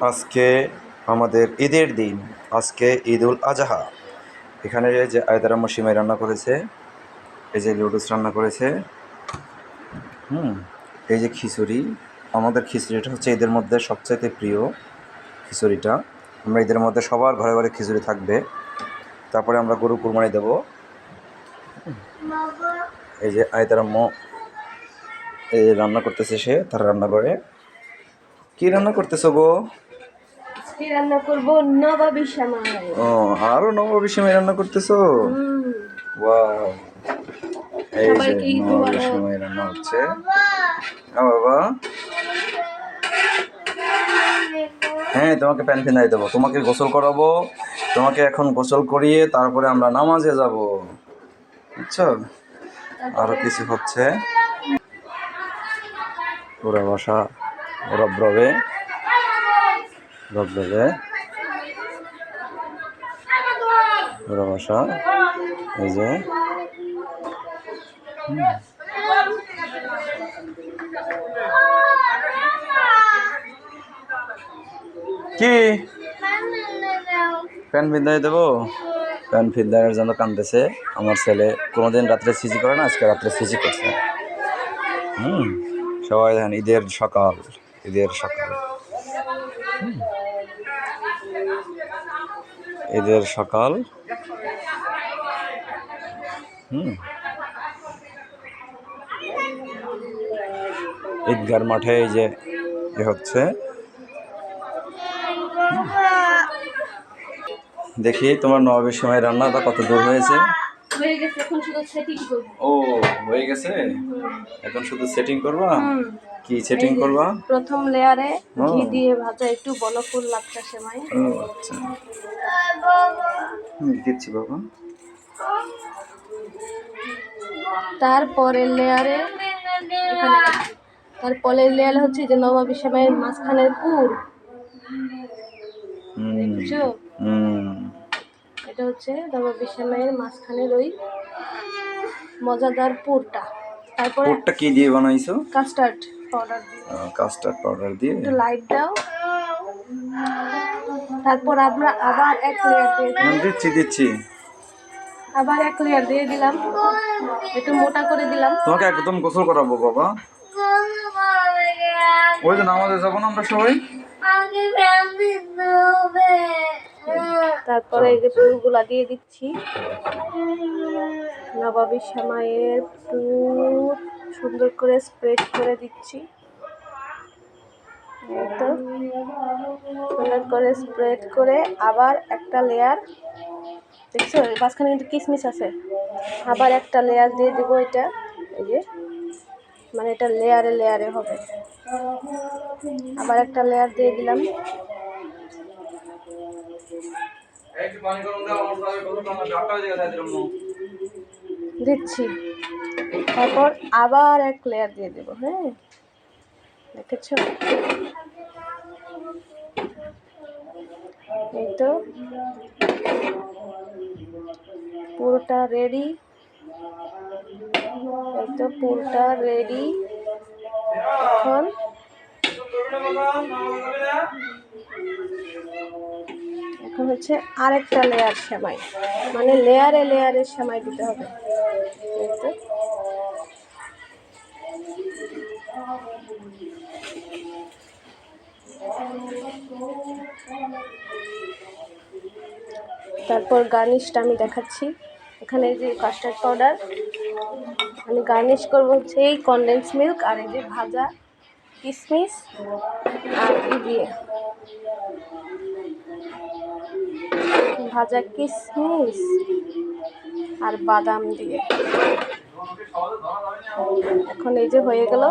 আজকে আমাদের ঈদের দিন, আজকে ঈদ উল আজহা। এখানে যে আয়তারা মসিমাই রান্না করেছে, এই যে লুডুস রান্না করেছে, হুম, এই যে খিচুড়ি। আমাদের খিচুড়িটা হচ্ছে ঈদের মধ্যে সবচাইতে প্রিয় খিচুড়িটা। আমরা ঈদের মধ্যে সবার ঘরে ঘরে খিচুড়ি থাকবে। তারপরে আমরা গরু কুরবানি দেবো। এই যে আয়তারাম্ম এই রান্না করতেছে সে, তার রান্না করে কি রান্না করতেছো গো? আজকে রান্না করব নবাবি সামাই। ও আরও নববী সময় রান্না করতেছো? ওয়াও। এই যে নববী। সময় রান্না হচ্ছে। হ্যাঁ বাবা। হ্যাঁ তোমাকে প্যান ফেনাই দেবো। তোমাকে গোসল করাবো। তোমাকে এখন গোসল করিয়ে তারপরে আমরা নামাজে যাব। বুঝছ? আরও কিছু হচ্ছে। পুরা বাসা রবরবে রবরবে বাসা এই যে। কি? প্যান ফিদাই দেবো? প্যান ফিদাইয়ের জন্য কান্দতেছে আমার ছেলে কোনোদিন রাত্রে সিজি করে না আজকে রাত্রে সিজি করছে। হুম সবাই দেখেন ঈদের সকাল ঈদের সকাল। হুম। ঈদের সকাল। হুম। ঈদগার মাঠে এই যে এ হচ্ছে। দেখি তোমার নবাবের সময় রান্নাটা কত দূর হয়েছে? হয়ে গেছে এখন শুধু সেটিং করব। ও হয়ে গেছে? এখন শুধু সেটিং করবা? কি সেটিং করবা? প্রথম লেয়ারে। ঘি দিয়ে ভাজা একটু বনফুল লাচ্ছা সেমাই। আচ্ছা। দিচ্ছি বাবা। তারপরের লেয়ারে। তারপরের লেয়ারে হচ্ছে যে নবাবি সেমাইয়ের মাঝখানের পুর। হুম এটা হচ্ছে নবাবি সেমাইয়ের মাঝখানের ওই মজাদার পুরটা। তারপরে পুরটা কি দিয়ে বানাইছো? কাস্টার্ড পাউডার দিয়ে। কাস্টার্ড পাউডার দিয়ে। একটু লাইট দাও। তারপর আমরা আবার এক লেয়ার দিয়ে দিচ্ছি দিচ্ছি। আবার এক লেয়ার দিয়ে দিলাম। একটু মোটা করে দিলাম। তোমাকে একদম গোসল করাবো বাবা। ওই যে নামাজে যাব না আমরা সবাই? তারপরে এই যে পুরগুলা দিয়ে দিচ্ছি। নবাবী সামাইয়ের পুর সুন্দর করে স্প্রেড করে দিচ্ছি। তো সুন্দর করে স্প্রেড করে আবার একটা লেয়ার দেখছ? মাঝখানে কিন্তু কিসমিস আছে। আবার একটা লেয়ার দিয়ে দেবো এটা। এই যে মানে এটা লেয়ারে লেয়ারে হবে। আবার একটা লেয়ার দিয়ে দিলাম। দিচ্ছি। তারপর আবার এক লেয়ার দিয়ে দেবো হ্যাঁ? দেখেছ? এই তো, পুরোটা রেডি এই তো, পুরোটা রেডি এখন এখন হচ্ছে আরেকটা লেয়ার সেমাই। মানে লেয়ারে লেয়ারে সেমাই দিতে হবে। এই তো। তারপর গার্নিশটা আমি দেখাচ্ছি। এখানে যে কাস্টার্ড পাউডার আমি গার্নিশ করব হচ্ছে এই কনডেন্স মিল্ক আর এই যে ভাজা কিশমিশ আর দিয়ে ভাজা কিশমিশ আর বাদাম দিয়ে। এখন এই যে হয়ে গেল,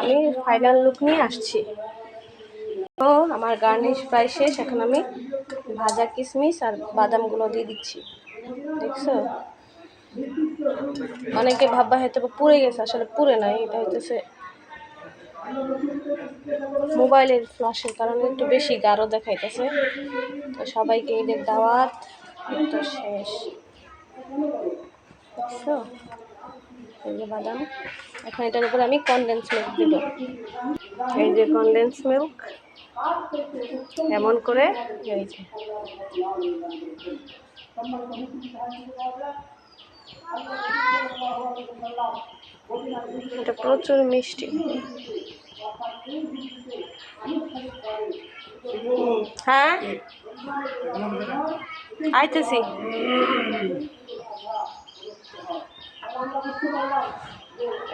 আমি ফাইনাল লুক নিয়ে আসছি। তো আমার গার্নিশ প্রায় শেষ, এখন আমি ভাজা কিশমিশ আর বাদামগুলো দিয়ে দিচ্ছি। দেখছ? অনেকে ভাববা হয়তো পুড়ে গেছে, আসলে পুড়ে নাই, এটা হইতেছে মোবাইলের ফ্লাশের কারণে একটু বেশি গাঢ় দেখাইতেছে। তো সবাইকে ঈদের দাওয়াত শেষ। দেখছ? এই যে বাদাম। এখন এটার উপর আমি কনডেন্স মিল্ক দিব। এই যে কনডেন্স মিল্ক এমন করে, এই যে। এটা প্রচুর মিষ্টি। হ্যাঁ? আইতেছি।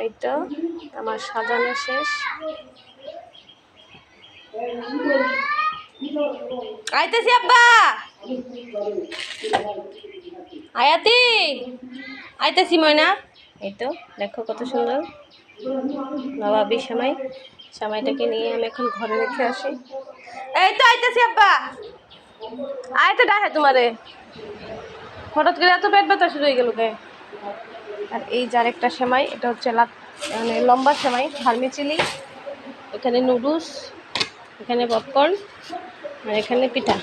এই তো আমার সাজানো শেষ। আইতেছি আব্বা! আয়াতি! আইতেছি ময়না। এই তো দেখো কত সুন্দর। নবাবি সামাই সামাইটাকে নিয়ে আমি এখন ঘরে রেখে আসি। এই তো আইতেছি আব্বা! আয় তো ডাহে তোমারে। হঠাৎ করে এত পেট ব্যথা শুরু হয়ে গেল কে? আর এই যার একটা সেমাই, এটা হচ্ছে মানে লম্বা সেমাই ফার্মি চিলি, এখানে নুডলস, এখানে পপকর্ন, আর এখানে পিঠা।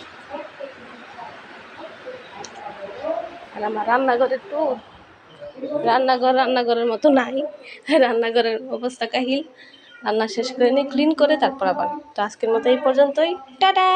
আর আমার রান্নাঘরের টুর রান্নাঘর, রান্নাঘরের মতো নাই। রান্নাঘরের অবস্থা কাহিল। রান্না শেষ করে নিয়ে ক্লিন করে তারপর আবার। তো আজকের মতো এই পর্যন্তই। টাটা!